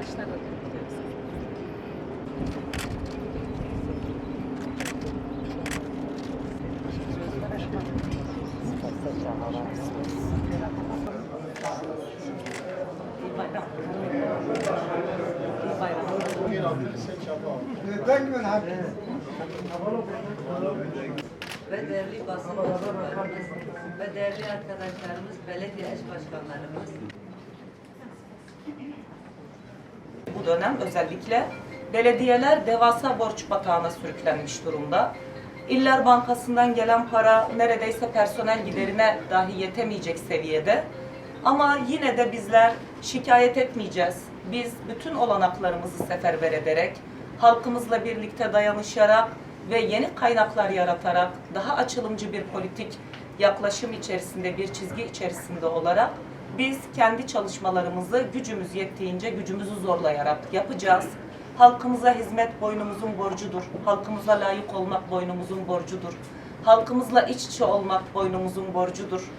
Dışarıda bekliyoruz. Ve değerli basın ve değerli arkadaşlarımız, belediye eş başkanlarımız, dönem özellikle belediyeler devasa borç batağına sürüklenmiş durumda. İller Bankası'ndan gelen para neredeyse personel giderine dahi yetemeyecek seviyede. Ama yine de bizler şikayet etmeyeceğiz. Biz bütün olanaklarımızı seferber ederek, halkımızla birlikte dayanışarak ve yeni kaynaklar yaratarak daha açılımcı bir politik yaklaşım içerisinde, bir çizgi içerisinde olarak biz kendi çalışmalarımızı gücümüz yettiğince gücümüzü zorlayarak yapacağız. Halkımıza hizmet boynumuzun borcudur. Halkımıza layık olmak boynumuzun borcudur. Halkımızla iç içe olmak boynumuzun borcudur.